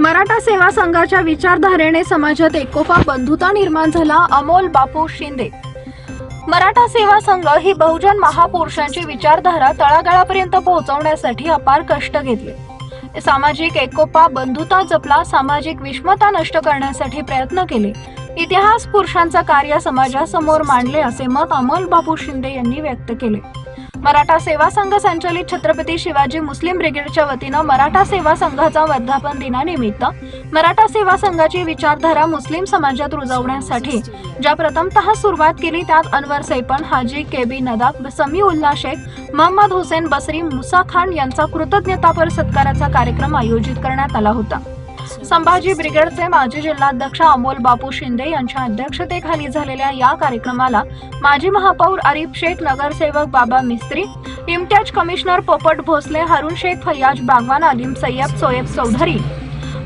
मराठा सेवा संघाच्या विचारधारेने समाजात एकोपा बंधुता निर्माण झाला अमोल बापू शिंदे. मराठा सेवा संघ ही बहुजन महापुरुषांची विचारधारा तळागाळापर्यंत पोहोचवण्यासाठी अपार कष्ट घेतले. सामाजिक एकोपा बंधुता जपला सामाजिक विषमता नष्ट करण्यासाठी प्रयत्न केले. इतिहास पुरुषांचा कार्य समाजासमोर मांडले असे मत अमोल बापू शिंदे यांनी व्यक्त केले. मराठा सेवा संघ संचालित छत्रपती शिवाजी मुस्लिम ब्रिगेडच्या वतीनं मराठा सेवा संघाचा वर्धापन दिनानिमित्त मराठा सेवा संघाची विचारधारा मुस्लिम समाजात रुजवण्यासाठी ज्या प्रथमतः सुरुवात केली त्यात अनवर सैपन हाजी के बी नदाब समी उल्ला शेख महम्मद हुसेन बसरी मुसा खान यांचा कृतज्ञतापर सत्काराचा कार्यक्रम आयोजित करण्यात आला होता. संभाजी ब्रिगेडचे माजी जिल्हाध्यक्ष अमोल बापू शिंदे यांच्या अध्यक्षतेखाली झालेल्या या कार्यक्रमाला माजी महापौर आरिफ शेख नगरसेवक बाबा मिस्त्री इम्तियाज कमिशनर पोपट भोसले हरुण शेख फैयाज बागवान अलीम सय्यद सोयब चौधरी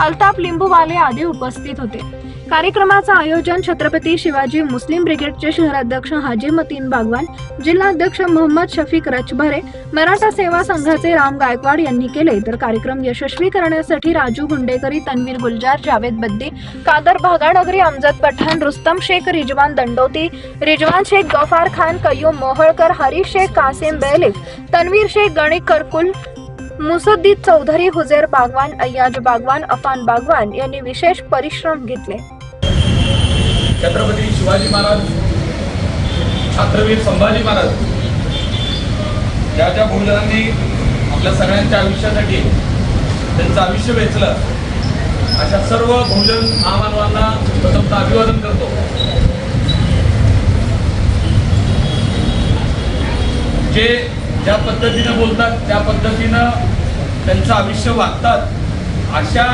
अल्ताफ लिंबूवाले आदी उपस्थित होते. कार्यक्रमाचं आयोजन छत्रपती शिवाजी मुस्लिम ब्रिगेडचे शहराध्यक्ष हाजी मतीन बागवान जिल्हाध्यक्ष मोहम्मद शफीक रचभरे मराठा सेवा संघाचे राम गायकवाड यांनी केले. तर कार्यक्रम यशस्वी करण्यासाठी राजू गुंडेकरी तन्वीर गुलजार जावेद बद्दी कादर भागाडगरी अमजद पठाण रुस्तम शेख रिजवान दंडोती रिजवान शेख गफार खान कय्यूम मोहळकर हरीश शेख कासिम बेलिफ तन्वीर शेख गणिक करकुल मुसद्दीद चौधरी हुजेर बागवान अय्याज बागवान अफान बागवान यांनी विशेष परिश्रम घेतले. छत्रपती शिवाजी महाराज छात्रवीर संभाजी महाराज ज्या ज्या बहुजनांनी आपल्या सगळ्यांच्या आयुष्यासाठी त्यांचं आयुष्य वेचलं अशा सर्व बहुजन महामानवांना प्रथमतः अभिवादन करतो. जे ज्या पद्धतीनं बोलतात त्या पद्धतीनं त्यांचं आयुष्य वागतात अशा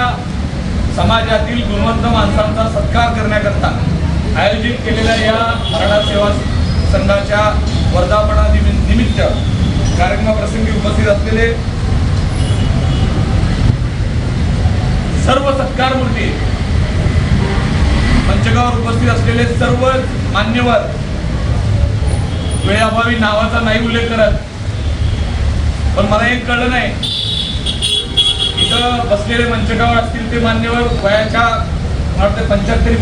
समाजातील गुणवंत माणसांचा सत्कार करण्याकरता आयोजित केलेल्या या मराठा सेवा संघाच्या वर्धापना निमित्त कार्यक्रमाप्रसंगी उपस्थित असलेले सर्व सत्कार मूर्ती मंचकावर उपस्थित असलेले सर्व मान्यवर वेळाभावी नावाचा नाही उल्लेख करत पण मला एक कळलं नाही. इथं बसलेले मंचकावर असतील ते मान्यवर वयाच्या मला पंच्याहत्तरी